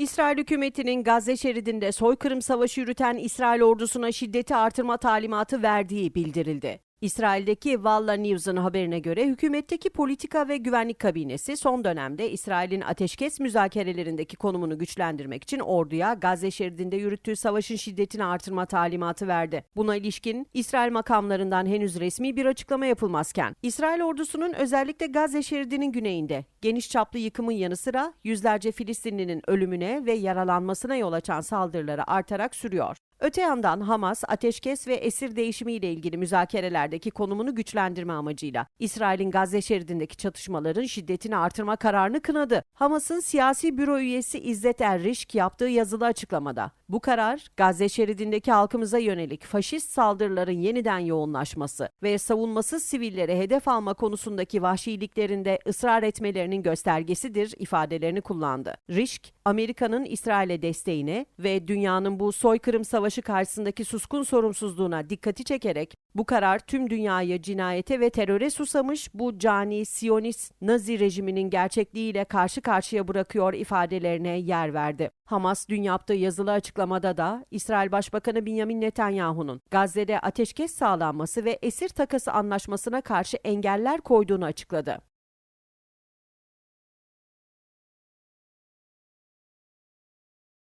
İsrail hükümetinin Gazze şeridinde soykırım savaşı yürüten İsrail ordusuna şiddeti artırma talimatı verdiği bildirildi. İsrail'deki Valla News'un haberine göre hükümetteki politika ve güvenlik kabinesi son dönemde İsrail'in ateşkes müzakerelerindeki konumunu güçlendirmek için orduya Gazze şeridinde yürüttüğü savaşın şiddetini artırma talimatı verdi. Buna ilişkin İsrail makamlarından henüz resmi bir açıklama yapılmazken İsrail ordusunun özellikle Gazze şeridinin güneyinde geniş çaplı yıkımın yanı sıra yüzlerce Filistinlinin ölümüne ve yaralanmasına yol açan saldırıları artarak sürüyor. Öte yandan Hamas, ateşkes ve esir değişimiyle ilgili müzakerelerdeki konumunu güçlendirme amacıyla İsrail'in Gazze şeridindeki çatışmaların şiddetini artırma kararını kınadı. Hamas'ın siyasi büro üyesi İzzet Errişk yaptığı yazılı açıklamada, bu karar Gazze şeridindeki halkımıza yönelik faşist saldırıların yeniden yoğunlaşması ve savunmasız sivillere hedef alma konusundaki vahşiliklerinde ısrar etmelerinin göstergesidir ifadelerini kullandı. Rişk, Amerika'nın İsrail'e desteğine ve dünyanın bu soykırım savaşı karşısındaki suskun sorumsuzluğuna dikkati çekerek bu karar tüm dünyayı cinayete ve teröre susamış bu cani Siyonist Nazi rejiminin gerçekliğiyle karşı karşıya bırakıyor ifadelerine yer verdi. Hamas dün yaptığı yazılı açıklamada da İsrail Başbakanı Benjamin Netanyahu'nun Gazze'de ateşkes sağlanması ve esir takası anlaşmasına karşı engeller koyduğunu açıkladı.